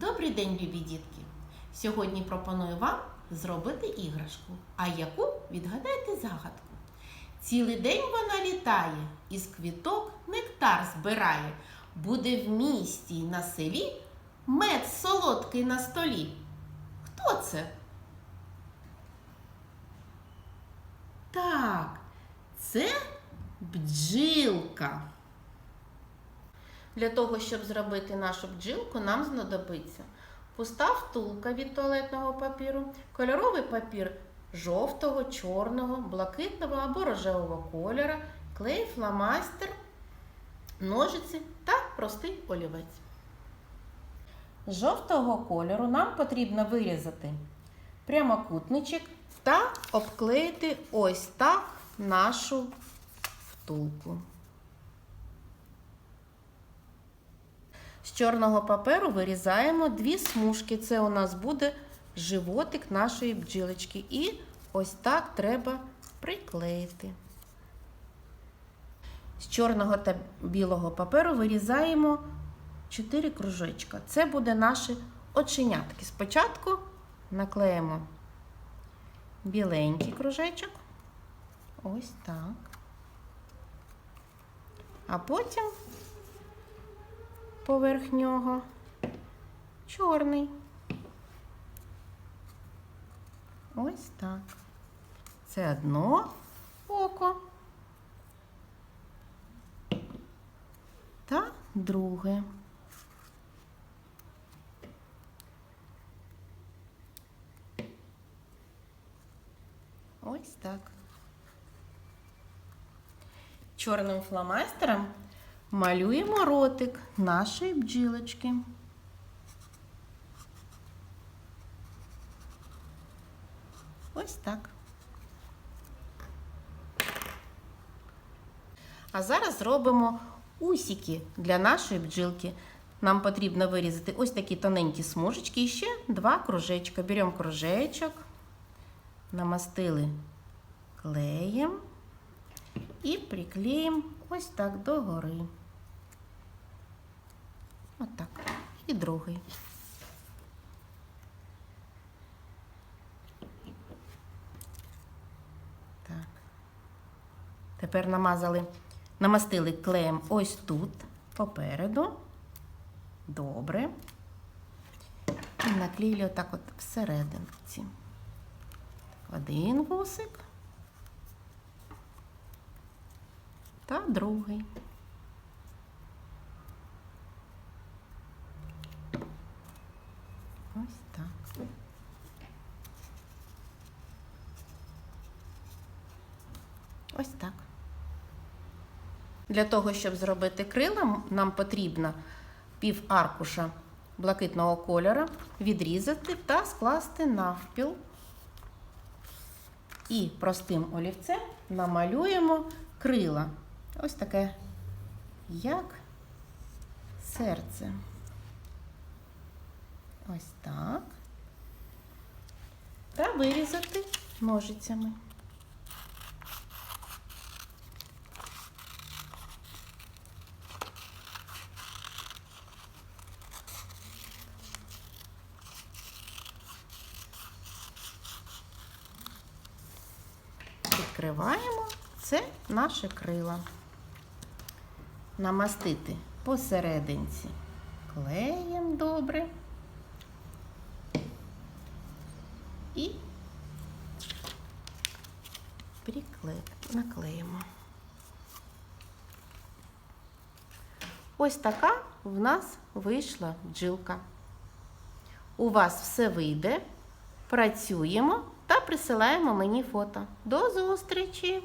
Добрий день, любі дітки! Сьогодні пропоную вам зробити іграшку. А яку відгадайте загадку. Цілий день вона літає, із квіток нектар збирає. Буде в місті й на селі мед солодкий на столі. Хто це? Так, це бджілка. Для того, щоб зробити нашу бджілку, нам знадобиться пуста втулка від туалетного папіру, кольоровий папір жовтого, чорного, блакитного або рожевого кольора, клей, фломастер, ножиці та простий олівець. З жовтого кольору нам потрібно вирізати прямокутничок та обклеїти ось так нашу втулку. З чорного паперу вирізаємо дві смужки. Це у нас буде животик нашої бджілочки. І ось так треба приклеїти. З чорного та білого паперу вирізаємо 4 кружечка. Це буде наші оченятки. Спочатку наклеїмо біленький кружечок. Ось так. А потім поверх нього чорний. Ось так. Це одно око та друге. Ось так. Чорним фломастером малюємо ротик нашої бджілочки. Ось так. А зараз зробимо усіки для нашої бджілки. Нам потрібно вирізати ось такі тоненькі смужечки і ще два кружечка. Беремо кружечок, намастили клеєм і приклеїмо ось так догори. Отак. І другий. Так. Тепер намазали, намастили клеєм ось тут, попереду. Добре. І наклеїли отак от всерединці. Один вусик. Та другий. Ось так. Ось так. Для того, щоб зробити крила, нам потрібно пів аркуша блакитного кольору відрізати та скласти навпіл. І простим олівцем намалюємо крила. Ось таке, як серце. Ось так. Та вирізати ножицями. Відкриваємо це наше крила. Намастити посерединці клеєм добре. І прикле... наклеїмо. Ось така в нас вийшла бджілка. У вас все вийде. Працюємо та присилаємо мені фото. До зустрічі!